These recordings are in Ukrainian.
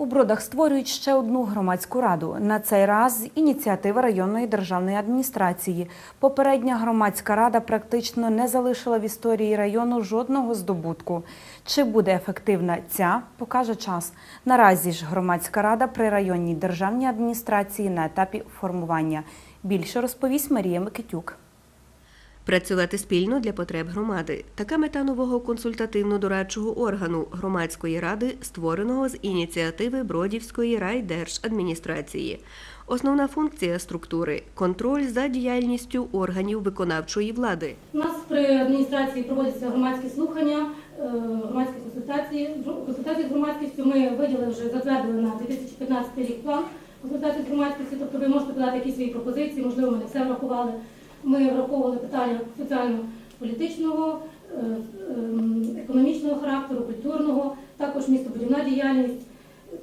У Бродах створюють ще одну громадську раду. На цей раз з ініціативи районної державної адміністрації. Попередня громадська рада практично не залишила в історії району жодного здобутку. Чи буде ефективна ця, покаже час. Наразі ж громадська рада при районній державній адміністрації на етапі формування. Більше розповість Марія Микитюк. Працювати спільно для потреб громади. Така мета нового консультативно-дорадчого органу громадської ради, створеного з ініціативи Бродівської райдержадміністрації. Основна функція структури контроль за діяльністю органів виконавчої влади. У нас при адміністрації проводяться громадські слухання, е, громадські консультації. Консультації з громадськістю ми виділили вже затвердили на 2015 рік план консультацій з громадськістю. Тобто ви можете подати якісь свої пропозиції, можливо, ми не все врахували. Ми враховували питання соціально-політичного, е, ем, економічного характеру, культурного, також містобудівна діяльність.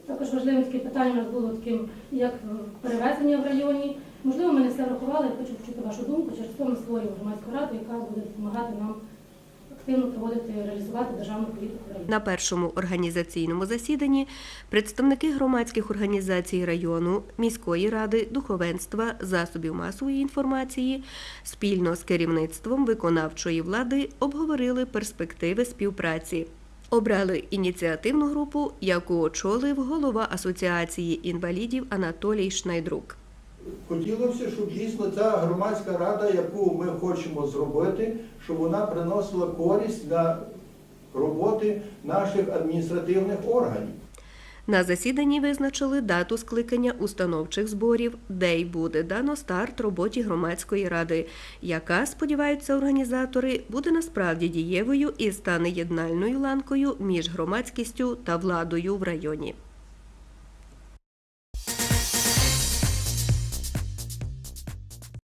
Також важливим таке питання у нас було таким, як е, перевезення в районі. Можливо, ми не все врахували, я хочу почути вашу думку. Через то ми створюємо громадську раду, яка буде допомагати нам активно проводити, реалізувати державну політику. На першому організаційному засіданні представники громадських організацій району, міської ради, духовенства, засобів масової інформації спільно з керівництвом виконавчої влади обговорили перспективи співпраці. Обрали ініціативну групу, яку очолив голова Асоціації інвалідів Анатолій Шнайдрук. Хотілося, щоб дійсно ця громадська рада, яку ми хочемо зробити, щоб вона приносила користь для роботи наших адміністративних органів. На засіданні визначили дату скликання установчих зборів, де й буде дано старт роботі громадської ради, яка, сподіваються організатори, буде насправді дієвою і стане єднальною ланкою між громадськістю та владою в районі.